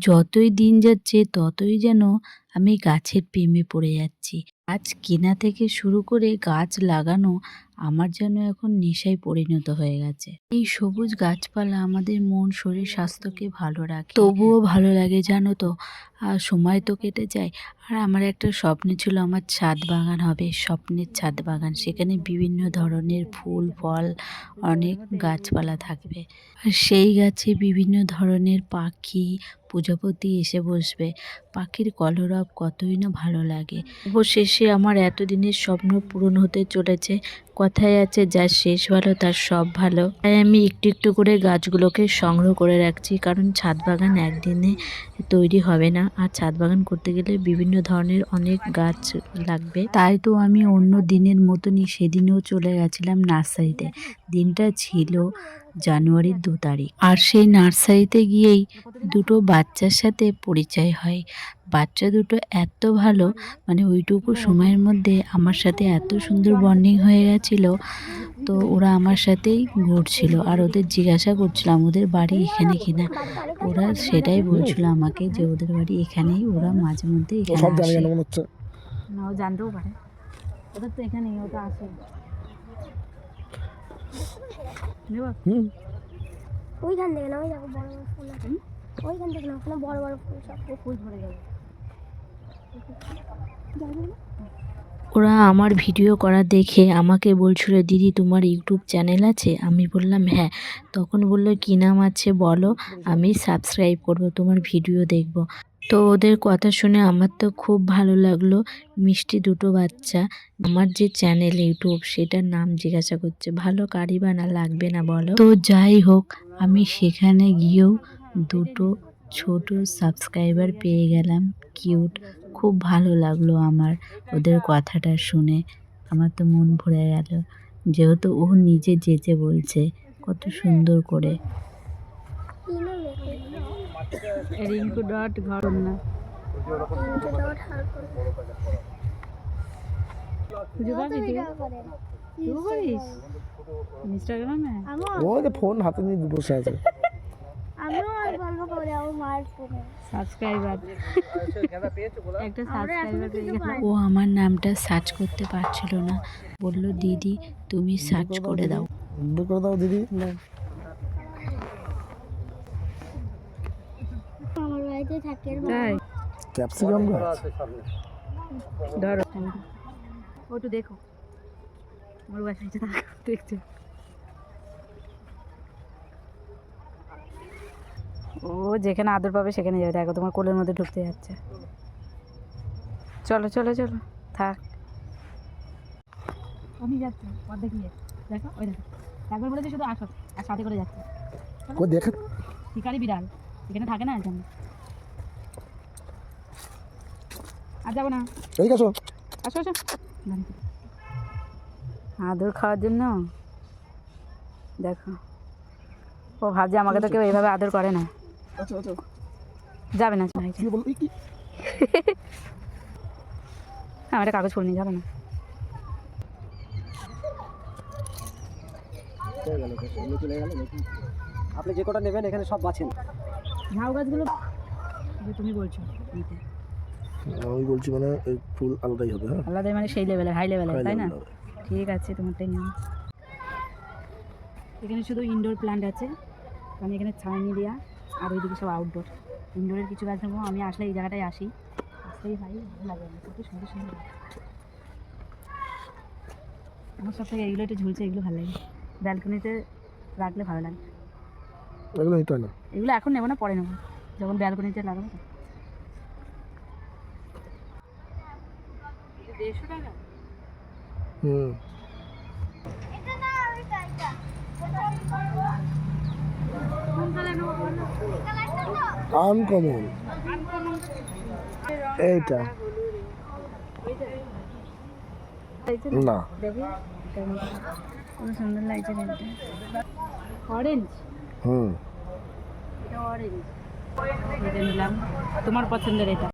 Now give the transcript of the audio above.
যতই দিন যাচ্ছে, ততই যেন আমি গাছের প্রেমে পড়ে যাচ্ছি। গাছ কেনা থেকে শুরু করে গাছ লাগানো আমার যেন এখন নেশায় পরিণত হয়ে গেছে। এই সবুজ গাছপালা আমাদের মন, শরীর, স্বাস্থ্যকে ভালো রাখে। তবুও ভালো লাগে জানো তো? আর সময় তো কেটে যায়। আর আমার একটা স্বপ্ন ছিল আমার ছাদ বাগান হবে, স্বপ্নের ছাদ বাগান। সেখানে বিভিন্ন ধরনের ফুল, ফল, অনেক গাছপালা থাকবে। আর সেই গাছে বিভিন্ন ধরনের পাখি, প্রজাপতি এসে বসবে। পাখির কলরব কতই না ভালো লাগে। অবশেষে আমার এতদিনের স্বপ্ন পূরণ হতে চলেছে। কথায় আছে যার শেষ ভালো, তার সব ভালো। তাই আমি একটু একটু করে গাছগুলোকে সংগ্রহ করে রাখছি, কারণ ছাদ বাগান একদিনে তৈরি হবে না। আর ছাদ বাগান করতে গেলে বিভিন্ন ধরনের অনেক গাছ লাগবে। তাই তো আমি অন্য দিনের মতনই সেদিনেও চলে গেছিলাম নার্সারিতে। দিনটা ছিল জানুয়ারির দু তারিখ। আর সেই নার্সারিতে গিয়েই দুটো বাচ্চার সাথে পরিচয় হয়। বাচ্চা দুটো এত ভালো মানে ওইটুকু সময়ের মধ্যে আমার সাথে এত সুন্দর বন্ডিং হয়ে গেছিল তো ওরা আমার সাথেই ঘুরছিল আর ওদের জিজ্ঞাসা করছিলাম ওদের বাড়ি এখানে কিনা? ওরা সেটাই বলছিল আমাকে যে ওদের বাড়ি এখানেই ওরা মাঝে মধ্যে এখানে আসে। মনে না ও জানতেও পারে। ওদের তো এখানেই ওটা আসে হুম। ওইখান থেকে না ওই দেখো বড় বড় ফুল আছে। ওইখান থেকে না ওখানে বড় বড় ফুল সব। ফুল ধরে যাবে ওরা আমার ভিডিও করা দেখে আমাকে বলছিল দিদি তোমার ইউটিউব চ্যানেল আছে? আমি বললাম হ্যাঁ। তখন বলল কী নাম আছে বলো? আমি সাবস্ক্রাইব করব তোমার ভিডিও দেখব। তো ওদের কথা শুনে আমার তো খুব ভালো লাগল। মিষ্টি দুটো বাচ্চা। আমার যে চ্যানেল ইউটিউব সেটার নাম জিজ্ঞাসা করছে, ভালো কারি বানা লাগবে না বলো? তো যাই হোক, আমি সেখানে গিয়েও দুটো ছোট সাবস্ক্রাইবার পেয়ে গেলাম। কিউট। খুব ভালো লাগল আমার ওদের কথাটা শুনে। আমার তো মন ভরে গেল। যেহেতু ও নিজে যেচে বলছে, কত সুন্দর করে। রিঙ্কু ডট ঘর না। যে ফোন হাতে নিয়ে বসে আছে। ও আমার নামটা সার্চ করতে পারছিল না। বলল দিদি তুমি সার্চ করে দাও। করে দাও দিদি বাড়িতে থাকে তাই? ক্যাপসিকাম গাছ। ধরো। ও একটু দেখো বাসায় দেখছ। ও যেখানে আদর পাবে সেখানে যাবে। দেখো তোমার কোলের মধ্যে ঢুকতে যাচ্ছে। চলো চলো চলো। থাক। আমি যাচ্ছে। অর্ধেক নিয়ে। দেখো ওই দেখো। একবার বলেছে শুধু আসো। আর সাথে করে যাচ্ছে। ও দেখো শিকারি বিড়াল। এখানে থাকে না একদম আর যাব না। এই আসো। আসো আসো। আদর খাওয়ার জন্য? দেখো। ও ভাবছে আমাকে তো কেউ এইভাবে আদর করে না। আচ্ছা আচ্ছা। যাবে না। কি হ্যাঁ একটা কাগজ ফুল নিয়ে যাবে না। আপনি যে কটা নেবেন এখানে সব বাছেন। ঝাউ গাছগুলো তুমি বলছো আমি বলছি মানে ফুল আলাদাই হবে হ্যাঁ? আলাদা মানে সেই লেভেলের হাই লেভেলের তাই না? ঠিক আছে তোমারটাই নিও। এখানে শুধু ইনডোর প্ল্যান্ট আছে কারণ এখানে ছাউনি দেওয়া আর ওইদিকে সব আউটডোর ইনডোরের কিছু গাছ নেব আমি আসলে এই জায়গাটায় আসি। আসলেই ভাই ভালো লাগে কত সুন্দর সুন্দর। আমার সব থেকে এগুলো একটু ঝুলছে এগুলো ভালো লাগে। ব্যালকনিতে রাখলে ভালো লাগে। এগুলো নিতে না। এগুলো এখন নেব না পরে নেব। যখন ব্যালকনিতে লাগাবো। দেড়শো টাকা? হুম। এটা না আনকমন। এইটা। না। দেখি সুন্দর লাগছে অরেঞ্জ হুম। এটা অরেঞ্জ এটা নিলাম। তোমার পছন্দের এটা।